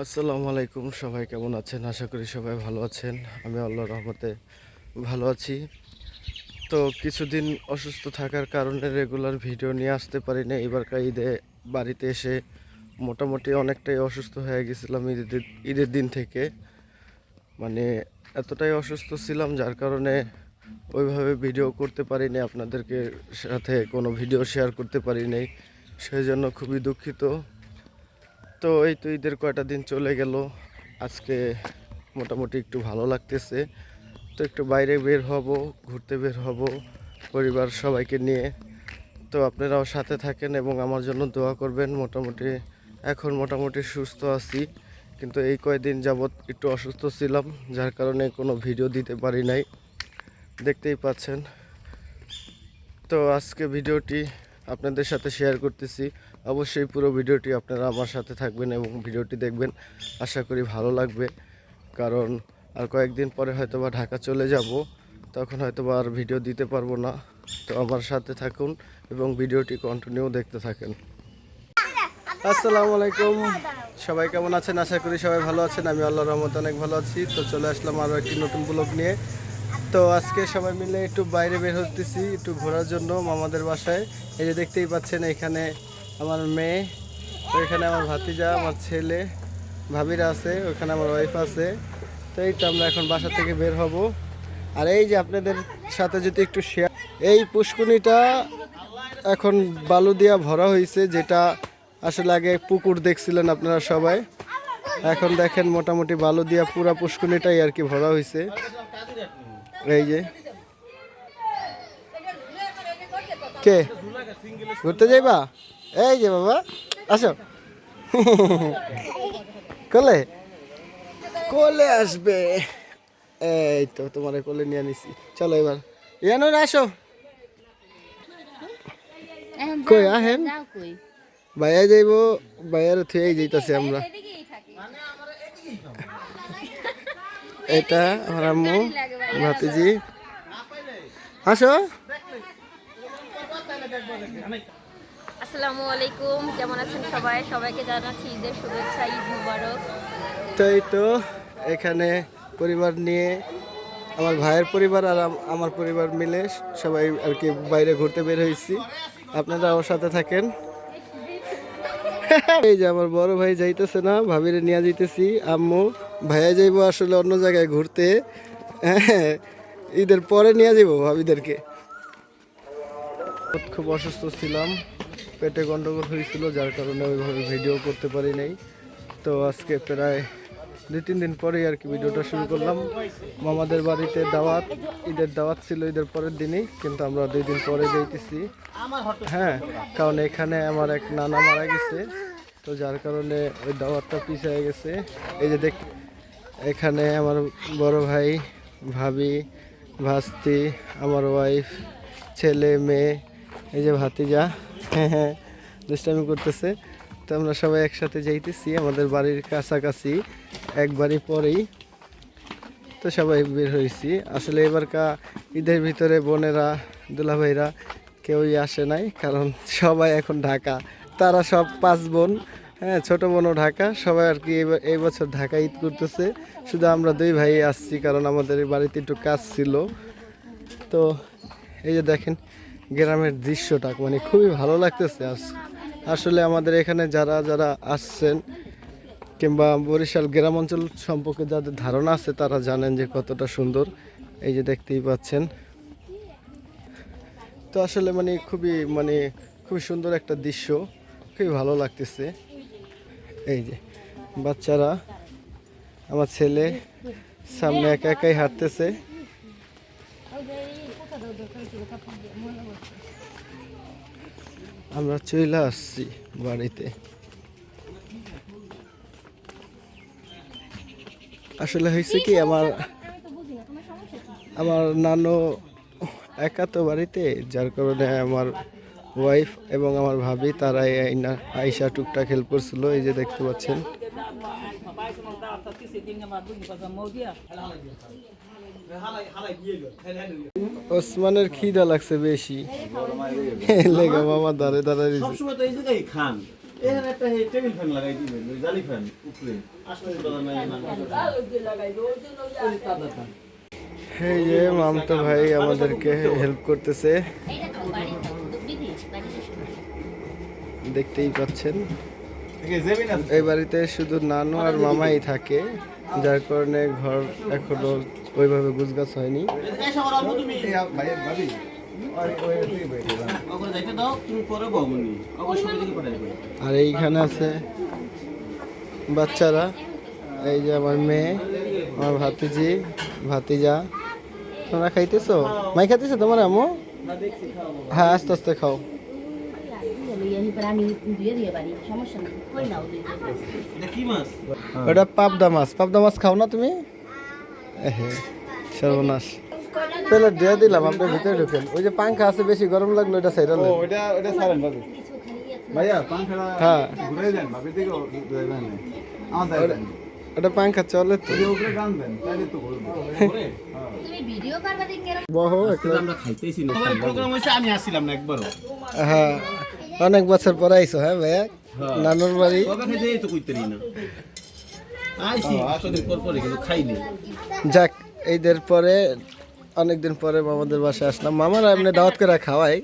আসসালামু আলাইকুম, সবাই কেমন আছেন? আশা করি সবাই ভালো আছেন। আমি আল্লাহর রহমতে ভালো আছি। তো কিছুদিন অসুস্থ থাকার কারণে রেগুলার ভিডিও নিয়ে আসতে পারি না এবারকার ঈদে বাড়িতে এসে মোটামুটি অনেকটাই অসুস্থ হয়ে গেছিলাম ঈদের ঈদের দিন থেকে। মানে এতটাই অসুস্থ ছিলাম, যার কারণে ওইভাবে ভিডিও করতে পারিনি আপনাদেরকে সাথে কোনো ভিডিও শেয়ার করতে পারি পারিনি সেই জন্য খুবই দুঃখিত। তো এই তো ঈদের কয়টা দিন চলে গেল। আজকে মোটামুটি একটু ভালো লাগতেছে। তো একটু বাইরে বের হব, ঘুরতে বের হব পরিবার সবাইকে নিয়ে। তো আপনারাও সাথে থাকেন এবং আমার জন্য দোয়া করবেন। মোটামুটি এখন মোটামুটি সুস্থ আছি। কিন্তু এই কয়দিন যাবৎ একটু অসুস্থ ছিলাম, যার কারণে কোনো ভিডিও দিতে পারি নাই। দেখতেই পাচ্ছেন। তো আজকে ভিডিওটি আপনাদের সাথে শেয়ার করতেছি। অবশ্যই পুরো ভিডিওটি আপনারা আমার সাথে থাকবেন এবং ভিডিওটি দেখবেন। আশা করি ভালো লাগবে। কারণ আর কয়েকদিন পরে হয়তো বা ঢাকা চলে যাব। তখন হয়তো বা আর ভিডিও দিতে পারব না। তো আমার সাথে থাকুন এবং ভিডিওটি কন্টিনিউ দেখতে থাকেন। আসসালামু আলাইকুম। সবাই কেমন আছেন? আশা করি সবাই ভালো আছেন। আমি আল্লাহর রহমত অনেক ভালো আছি। তো চলে আসলাম আরও একটি নতুন ব্লগ নিয়ে। তো আজকে সবাই মিলে একটু বাইরে বের হতেছি একটু ঘোরার জন্য মামাদের বাসায়। এই যে দেখতেই পাচ্ছেন এখানে আমার মেয়ে, ওইখানে আমার ভাতিজা, আমার ছেলে, ভাবিরা আছে, ওইখানে আমার ওয়াইফ আছে। তো এই তো আমরা এখন বাসা থেকে বের হব। আর এই যে আপনাদের সাথে যদি একটু শেয়ার এই পুষ্কুনিটা এখন বালু দিয়া ভরা হয়েছে যেটা আসলে আগে পুকুর দেখছিলেন আপনারা সবাই। এখন দেখেন মোটামুটি বালু দিয়া পুরা পুষ্কুনিটাই আর কি ভরা হয়েছে এই যে। কে? ঘুরতে যাইবা? এই যে বাবা, আসো। কোলে? কোলে আসবে। এই তো, তোমার কোলে নিয়ে নিছি চলো এবার। ইয়ানুর, আসো। কই, আহেন? বাইরে যাইব বাইরে থুয়ে যাইতাছি আমরা। এটা আমার আম্মু, ভাতিজি। আসো। আসসালামু আলাইকুম। কেমন আছেন সবাই? সবাইকে জানাচ্ছি ঈদের শুভেচ্ছা, ঈদ মুবারক। তো এই তো, এখানে পরিবার নিয়ে, আমার ভাইয়ের পরিবার আর আমার পরিবার মিলে সবাই আর কি বাইরে ঘুরতে বের হয়েছি। আপনারা ওর সাথে থাকেন। এই যে আমার বড় ভাই যাইতেছে না, ভাবিরে নিয়ে যাইতেছি। আম্মু, ভাইয়া যাইবো আসলে অন্য জায়গায় ঘুরতে। হ্যাঁ ঈদের পরে নিয়ে যাব ভাবিদেরকে। খুব অসুস্থ ছিলাম। পেটে গন্ডগোল হয়েছিল, যার কারণে ওইভাবে ভিডিও করতে পারি নাই। তো আজকে প্রায় দুই, তিন দিন পরেই আর কি ভিডিওটা শুরু করলাম। মামাদের বাড়িতে দাওয়াত, ঈদের দাওয়াত ছিল ঈদের পরের দিনই, কিন্তু আমরা দুই দিন পরে যাইতেছি। হ্যাঁ কারণ এখানে আমার এক নানা মারা গেছে, তো যার কারণে ওই দাওয়াতটা পিছিয়ে গেছে। এই যে দেখ, এখানে আমার বড় ভাই, ভাবি, ভাস্তি, আমার ওয়াইফ ছেলে, মেয়ে, এই যে ভাতিজা। হ্যাঁ হ্যাঁ দুষ্টামি করতেছে। তো আমরা সবাই একসাথে যাইতেছি, আমাদের বাড়ির কাছাকাছি এক বাড়ি পরেই। তো সবাই বের হয়েছি আসলে এবারকা ঈদের ভিতরে বোনেরা, দুলাভাইরা কেউই আসে নাই, কারণ সবাই এখন ঢাকা। তারা সব পাঁচ বোন হ্যাঁ ছোটো বোনও ঢাকা। সবাই আর কি এবার- এই বছর ঢাকা ঈদ করতেছে। শুধু আমরা দুই ভাই আসছি, কারণ আমাদের বাড়িতে একটু কাজ ছিল। তো এই যে দেখেন গ্রামের দৃশ্যটা মানে খুবই ভালো লাগতেছে আস- আসলে আমাদের এখানে যারা যারা আসছেন, কিংবা বরিশাল গ্রাম অঞ্চল সম্পর্কে যাদের ধারণা আছে, তারা জানেন যে কতটা সুন্দর। এই যে দেখতেই পাচ্ছেন। তো আসলে মানে খুবই মানে খুবই সুন্দর একটা দৃশ্য। খুবই ভালো লাগতেছে। এই যে বাচ্চারা, আমার ছেলে সামনে একা একাই হাঁটতেছে। আমরা চলে আসছি বাড়িতে। আসলে হয়েছে কি, আমার আমার নানু একা তো বাড়িতে, যার কারণে আমার ওয়াইফ এবং আমার ভাবি আইনা আইসা টুকটাক হেল্প করছিল, এই যে দেখতে পাচ্ছেন। ওসমানের খিদা লাগছে বেশি। লেগা মামা দাঁড়ে দাঁড়ায় সবসময় তো এই জায়গায় খান। এখানে একটা টেবিল ফ্যান লাগাই দিবেন জালি ফ্যান উপরে। আসলে দাদা নাই না এই যে মামতো ভাই আমাদেরকে হেল্প করতেছে। দেখতেই পাচ্ছেন। এই বাড়িতে শুধু নানু আর মামাই থাকে যার কারণে ঘর এখনও ওইভাবে হয়নি। দিকে পাঠাই দেবে। আর এইখানে আছে বাচ্চারা। এই যে আমার মেয়ে আমার ভাতিজি ভাতিজা। তোমরা খাইতেছো? মাই খাইতেছো তোমার আম্মু? হ্যাঁ আস্তে আস্তে খাও। আমি ওটা পাবদা মাছ। পাবদা মাছ খাও না তুমি? সর্বনাশ। প্লেট দিয়ে দিলাম আপনি ভিতরে ঢুকেন। ওই যে পাঙ্খা আছে বেশি গরম লাগল এটা সাইড ও ওটা ওটা সারেন ভাবি। ভাইয়া পাংখাটা হ্যাঁ। ঘুরে দেন ভাবি দিকে ঘুরে আমাদের দেন। ওটা পাঙ্খা চলে তো। উপরে গান দেন তাইলে তো ঘুরবে। ভিডিও করবা দেখে বহু একটা আমরা খাইতেছি না তোমার প্রোগ্রাম হইছে আমি আসছিলাম না একবারও। হ্যাঁ অনেক বছর পর আইসো হ্যাঁ ভাইয়া? নানুর বাড়ি। তো কইতেরি না। যাক এইদের পরে অনেকদিন পরে মামাদের বাসায় আসলাম। মামারা এমনি দাওয়াত করে খাওয়াই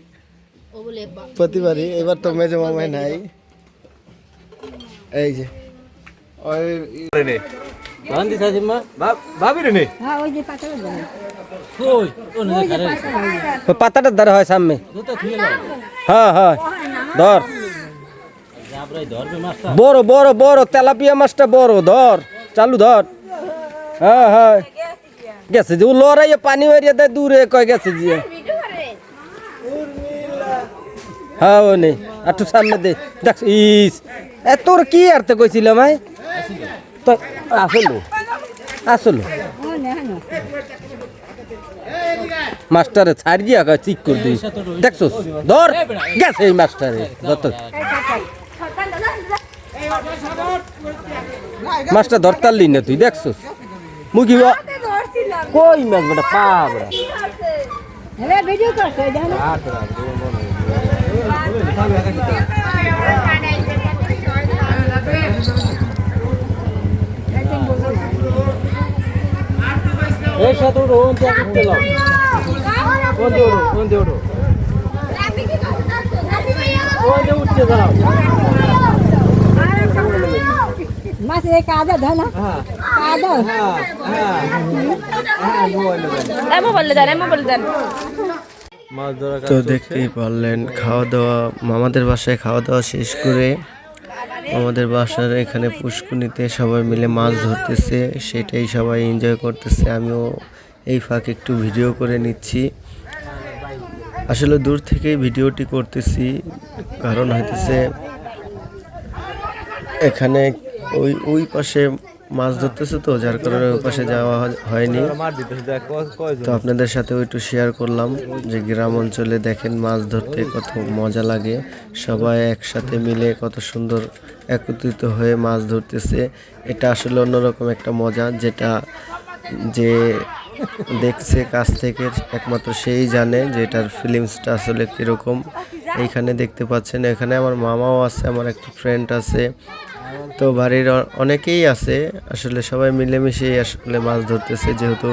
প্রতিবারই এবার তো মেজো মামাই নাই। এই যে। খারে পাতাটার দ্বারা হয় সামনে। হ্যাঁ হ্যাঁ। ধর। বড় বড় বড় তেলাপিয়া মাছটা বড় ধর। চালু ধর। হ্যাঁ হ্যাঁ। গেছে যে ও লড়াইয়ে পানি মারিয়ে দেয় দূরে কয় গেছে যে। হ্যাঁ ও নেই একটু সামনে দে। দেখ ইস এ তোর কি আর তো কইছিলাম ভাই? তো আসলো আসলো। মাস্টারে ছাড় দিয়া কয় চিক করে দিই দেখছ ধর গেছে এই মাস্টারে। যত। মাছটা ধরতারলি না তুই দেখছ মুগি কই মাছ বেটা পা বেটা করছে এই সাথে ওড়ো ওন দিয়ে উঠতে লাও ওন দিয়ে ওড়ো ওন দিয়ে ওড়ো ওন দিয়ে উঠতে দাও এমন বললে দেন। এমন বললে দেন তো দেখতেই পারলেন খাওয়া দাওয়া মামাদের বাসায় খাওয়া দাওয়া শেষ করে আমাদের বাসার এখানে পুষ্কুনিতে সবাই মিলে মাছ ধরতেছে সেটাই সবাই এনজয় করতেছে। আমিও এই ফাঁকে একটু ভিডিও করে নিচ্ছি। আসলে দূর থেকেই ভিডিওটি করতেছি কারণ হইতেছে এখানে ওই ওই পাশে মাছ ধরতেছে তো, যার কারণে ওই পাশে যাওয়া হয়- হয়নি। তো আপনাদের সাথে একটু শেয়ার করলাম যে গ্রাম অঞ্চলে দেখেন মাছ ধরতে কত মজা লাগে। সবাই একসাথে মিলে কত সুন্দর একত্রিত হয়ে মাছ ধরতেছে। এটা আসলে অন্যরকম একটা মজা, যেটা যে দেখছে কাছ থেকে একমাত্র সেই জানে যে এটার ফিলিংসটা আসলে কীরকম। এইখানে দেখতে পাচ্ছেন, এখানে আমার মামাও আছে, আমার একটা ফ্রেন্ড আছে। তো বাড়ির অনেকেই আছে। আসলে সবাই মিলেমিশেই আসলে মাছ ধরতেছে। যেহেতু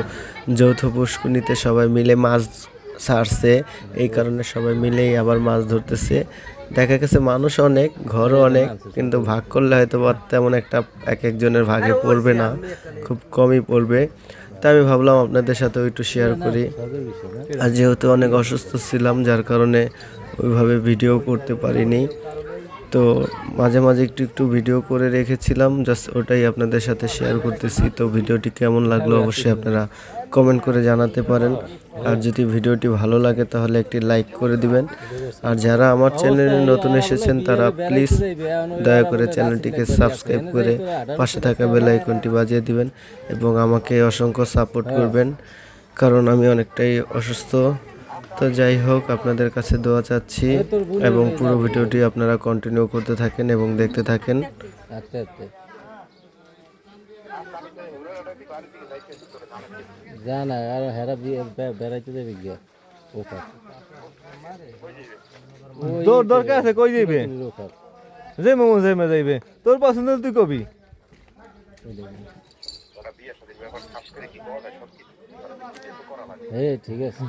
যৌথ পুষ্কুনিতে সবাই মিলে মাছ ছাড়ছে এই কারণে সবাই মিলেই আবার মাছ ধরতেছে। দেখা গেছে মানুষ অনেক ঘরও অনেক কিন্তু ভাগ করলে হয়তো বা তেমন একটা এক একজনের ভাগে পড়বে না। খুব কমই পড়বে। তা আমি ভাবলাম আপনাদের সাথেও একটু শেয়ার করি। আর যেহেতু অনেক অসুস্থ ছিলাম যার কারণে ওইভাবে ভিডিও করতে পারিনি। তো মাঝে মাঝে একটু একটু ভিডিও করে রেখেছিলাম জাস্ট ওটাই আপনাদের সাথে শেয়ার করতেছি। তো ভিডিওটি কেমন লাগল অবশ্যই আপনারা কমেন্ট করে জানাতে পারেন। আর যদি ভিডিওটি ভালো লাগে তাহলে একটি লাইক করে দিবেন। আর যারা আমার চ্যানেলে নতুন এসেছেন, তারা প্লিজ দয়া করে চ্যানেলটিকে সাবস্ক্রাইব করে পাশে থাকা বেল আইকনটি বাজিয়ে দিবেন এবং আমাকে অসংখ্য সাপোর্ট করবেন। কারণ আমি অনেকটাই অসুস্থ। তো যাই হোক আপনাদের কাছে দোয়া চাচ্ছি এবং পুরো ভিডিওটি আপনারা কন্টিনিউ করতে থাকেন এবং দেখতে থাকেন। আচ্ছা আচ্ছা। না আর হেরা বি- বেড়াইতে দেবে গিয়া। ও পাশে। দরকার আছে কই যাবে পাশে। যে মোমো যে যাইবে। তোর পছন্দ তুই কবি। ঠিক আছে।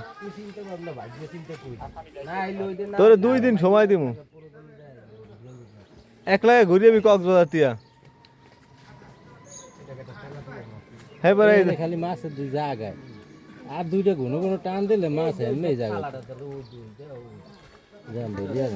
তোর দুই দিন সময় দিমু। একলা ঘুরি আমি কক্সবাজার তিয়া হ্যাঁ খালি মাছের দুই জায়গায়। আর দুইটা ঘন ঘন টান দিলে মাছ এমনি জায়গা যাম বলিয়া